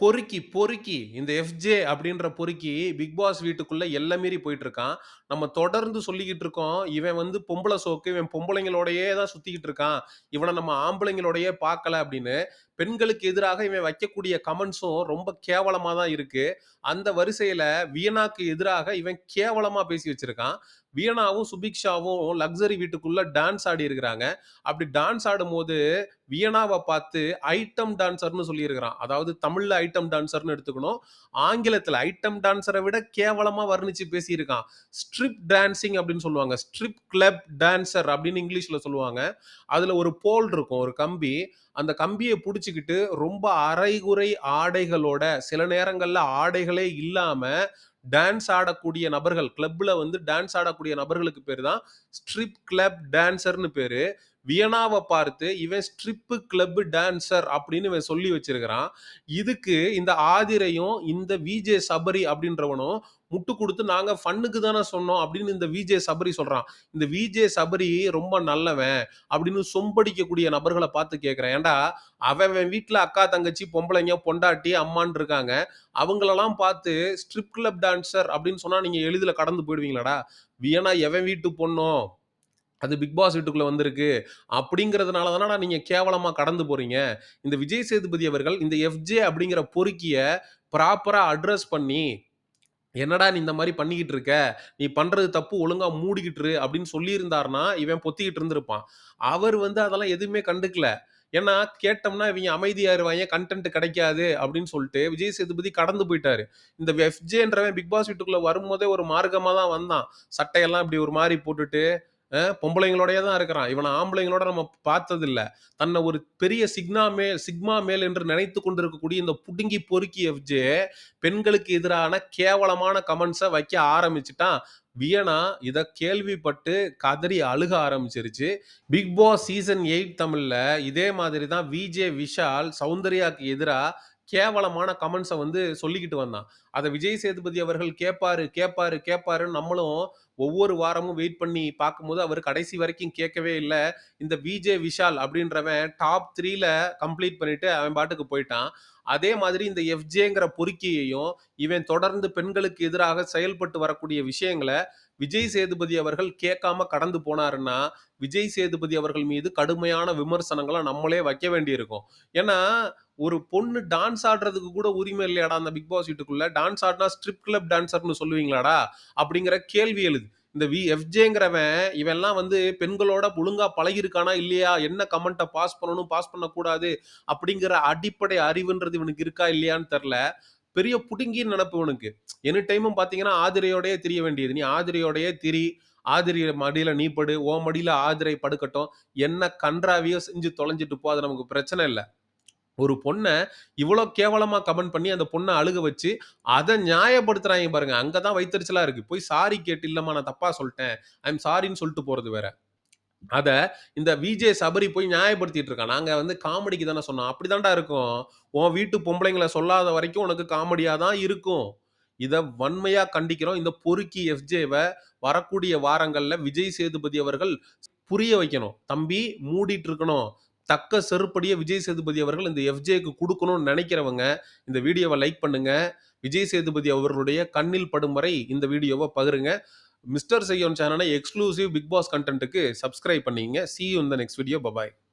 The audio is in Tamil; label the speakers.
Speaker 1: பொறுக்கி, பொறுக்கி இந்த எஃப்ஜே அப்படின்ற பொறுக்கி பிக் பாஸ் வீட்டுக்குள்ள எல்லை மீறி போயிட்டு இருக்கான். நம்ம தொடர்ந்து சொல்லிக்கிட்டு இருக்கோம். இவன் வந்து பொம்பளை சோக்கு, இவன் பொம்பளைங்களோடயே தான் சுத்திக்கிட்டு இருக்கான். இவனை நம்ம ஆம்பளைங்களோடயே பார்க்கல அப்படின்னு. பெண்களுக்கு எதிராக இவன் வைக்கக்கூடிய கமெண்ட்ஸும் ரொம்ப கேவலமா தான் இருக்கு. அந்த வரிசையில வியனாக்கு எதிராக இவன் கேவலமா பேசி வச்சிருக்கான். வியனாவும், சுபிக்ஷாவும் லக்ஸரி வீட்டுக்குள்ள டான்ஸ் ஆடி இருக்கிறாங்க. அப்படி டான்ஸ் ஆடும்போது வியனாவை பார்த்து ஐட்டம் டான்சர்னு சொல்லியிருக்கிறான். அதாவது தமிழ்ல ஐட்டம் டான்சர்னு எடுத்துக்கணும். ஆங்கிலத்தில் ஐட்டம் டான்சரை விட கேவலமா வர்ணிச்சு பேசியிருக்கான். ஸ்ட்ரிப் டான்சிங் அப்படின்னு சொல்லுவாங்க. ஸ்ட்ரிப் கிளப் டான்சர் அப்படின்னு இங்கிலீஷ்ல சொல்லுவாங்க. அதுல ஒரு போல் இருக்கும். ஒரு கம்பி. அந்த கம்பியை பிடிச்சிக்கிட்டு ரொம்ப அரைகுறை ஆடைகளோட சில நேரங்களில் ஆடைகளே இல்லாமல் டான்ஸ் ஆடக்கூடிய நபர்கள் கிளப்ல வந்து டான்ஸ் ஆடக்கூடிய நபர்களுக்கு பேர் தான் ஸ்ட்ரிப் கிளப் டான்சர்னு பேரு. வியனாவை பார்த்து இவன் ஸ்ட்ரிப்பு கிளப் டான்சர் அப்படின்னு இவன் சொல்லி வச்சிருக்கிறான். இதுக்கு இந்த ஆதிரையும், இந்த விஜே சபரி அப்படின்றவனும் முட்டு கொடுத்து நாங்கள் ஃபண்ணுக்கு தானே சொன்னோம் அப்படின்னு இந்த விஜே சபரி சொல்கிறான் இந்த விஜே சபரி ரொம்ப நல்லவன் அப்படின்னு சொம்படிக்கக்கூடிய நபர்களை பார்த்து கேட்குறேன் ஏன்டா அவன் அவன் அக்கா, தங்கச்சி, பொம்பளைங்க, பொண்டாட்டி, அம்மான்னு இருக்காங்க. அவங்களெல்லாம் பார்த்து ஸ்ட்ரிப் கிளப் டான்சர் அப்படின்னு சொன்னால் நீங்கள் எளிதில் கடந்து போயிடுவீங்களாடா? வியனா எவன் வீட்டு பொண்ணும் அது பிக் பாஸ் வீட்டுக்குள்ளே வந்திருக்கு. அப்படிங்கிறதுனால தானடா நீங்கள் கேவலமாக கடந்து போகிறீங்க இந்த விஜய் சேதுபதி அவர்கள் இந்த எஃப்ஜே அப்படிங்கிற பொறுக்கியை ப்ராப்பராக அட்ரஸ் பண்ணி, "என்னடா நீ இந்த மாதிரி பண்ணிக்கிட்டு இருக்க? நீ பண்றது தப்பு ஒழுங்கா மூடிக்கிட்டு இரு" அப்படின்னு சொல்லியிருந்தாருன்னா, இவன் பொத்திக்கிட்டு இருந்திருப்பான். அவர் வந்து அதெல்லாம் எதுவுமே கண்டுக்கல. ஏன்னா கேட்டோம்னா இவங்க அமைதியாயிருவாய்ங்க, கன்டென்ட் கிடைக்காது அப்படின்னு சொல்லிட்டு விஜய் சேதுபதி கடந்து போயிட்டாரு. இந்த எஃப்ஜேன்றவன் பிக் பாஸ் வீட்டுக்குள்ள வரும்போதே ஒரு மார்க்கமா தான் வந்தான். சட்டையெல்லாம் இப்படி ஒரு மாதிரி போட்டுட்டு, பொம்பளைங்களோடய தான் இருக்கிறான். இவனை ஆம்பளைங்களோட நம்ம பார்த்ததில்ல. தன்னை ஒரு பெரிய சிக்னா மேல் சிக்மா மேல் என்று நினைத்துக் கொண்டிருக்கக்கூடிய இந்த புடுங்கி பொறுக்கி எஃப்ஜே, பெண்களுக்கு எதிரான கேவலமான கமெண்ட்ஸை வைக்க ஆரம்பிச்சுட்டான். வியனா இதை கேள்விப்பட்டு கதறி அழுக ஆரம்பிச்சிருச்சு. பிக் பாஸ் சீசன் எயிட் தமிழ்ல இதே மாதிரி தான் விஜே விஷால் சௌந்தர்யாக்கு எதிராக கேவலமான கமெண்ட்ஸை வந்து சொல்லிக்கிட்டு வந்தான். அதை விஜய் சேதுபதி அவர்கள் கேட்பாரு, கேட்பாரு, கேட்பாருன்னு நம்மளும் ஒவ்வொரு வாரமும் வெயிட் பண்ணி பார்க்கும்போது, அவர் கடைசி வரைக்கும் கேட்கவே இல்லை இந்த விஜே விஷால் அப்படின்றவன் டாப் த்ரீல கம்ப்ளீட் பண்ணிட்டு அவன் பாட்டுக்கு போயிட்டான். அதே மாதிரி இந்த எஃப்ஜேங்கிற பொறுக்கியையும், இவன் தொடர்ந்து பெண்களுக்கு எதிராக செயல்பட்டு வரக்கூடிய விஷயங்களை விஜய் சேதுபதி அவர்கள் கேட்காம கடந்து போனாருன்னா, விஜய் சேதுபதி அவர்கள் மீது கடுமையான விமர்சனங்களை நம்மளே வைக்க வேண்டியிருக்கும். ஏன்னா, ஒரு பொண்ணு டான்ஸ் ஆடுறதுக்கு கூட உரிமை இல்லையாடா அந்த பிக் பாஸ் வீட்டுக்குள்ள? டான்ஸ் ஆடினா ஸ்ட்ரிப் கிளப் டான்சர்னு சொல்லுவீங்களாடா? அப்படிங்கிற கேள்வி எழுது. இந்த வி எஃப்ஜேங்கிறவன் இவெல்லாம் வந்து பெண்களோட ஒழுங்கா பழகியிருக்கானா இல்லையா? என்ன கமெண்ட்டை பாஸ் பண்ணணும், பாஸ் பண்ணக்கூடாது அப்படிங்கிற அடிப்படை அறிவுன்றது இவனுக்கு இருக்கா இல்லையான்னு தெரில பெரிய புடுங்கின்னு நினப்பு இவனுக்கு. எனி டைமும் பார்த்தீங்கன்னா, ஆதிரையோடையே திரிய வேண்டியது. நீ ஆதிரையோடையே திரி. ஆதிரை மடியில் நீ படு. ஓ மடியில் ஆதிரை படுக்கட்டும். என்ன கன்றாவியோ செஞ்சு தொலைஞ்சிட்டு போ. அது நமக்கு பிரச்சனை இல்லை ஒரு பொண்ணை இவ்வளோ கேவலமாக கமெண்ட் பண்ணி அந்த பொண்ணை அழுக வச்சு, அதை நியாயப்படுத்துகிறாங்க பாருங்க. அங்கே தான் வைத்தறிச்சலாக இருக்குது போய் சாரி கேட்டு, இல்லைம்மா நான் தப்பாக சொல்லிட்டேன் ஐம் சாரின்னு" சொல்லிட்டு போகிறது வேற. அதை இந்த விஜே சபரி போய் நியாயப்படுத்திட்டு இருக்கான். நாங்கள் வந்து காமெடிக்கு தானே சொன்னோம். அப்படிதான்டா இருக்கும். உன் வீட்டு பொம்பளைங்களை சொல்லாத வரைக்கும் உனக்கு காமெடியாக தான் இருக்கும். இதை வன்மையாக கண்டிக்கிறோம். இந்த பொறுக்கி எஃப்ஜேவை வரக்கூடிய வாரங்களில் விஜய் சேதுபதி அவர்கள் புரிய வைக்கணும். "தம்பி மூடிட்டு இருக்கணும்." தக்க செருப்படிய விஜய் சேதுபதி அவர்கள் இந்த எஃப்ஜேக்கு கொடுக்கணும்னு நினைக்கிறவங்க இந்த வீடியோவை லைக் பண்ணுங்க. விஜய் சேதுபதி அவர்களுடைய கண்ணில் படும் வரை இந்த வீடியோவை பகிருங்க. மிஸ்டர் செய்யோன் சேனலை எக்ஸ்க்ளூசிவ் பிக் பாஸ் கண்டென்ட்டுக்கு சப்ஸ்கிரைப் பண்ணிக்கங்க. See you the next video. Bye bye.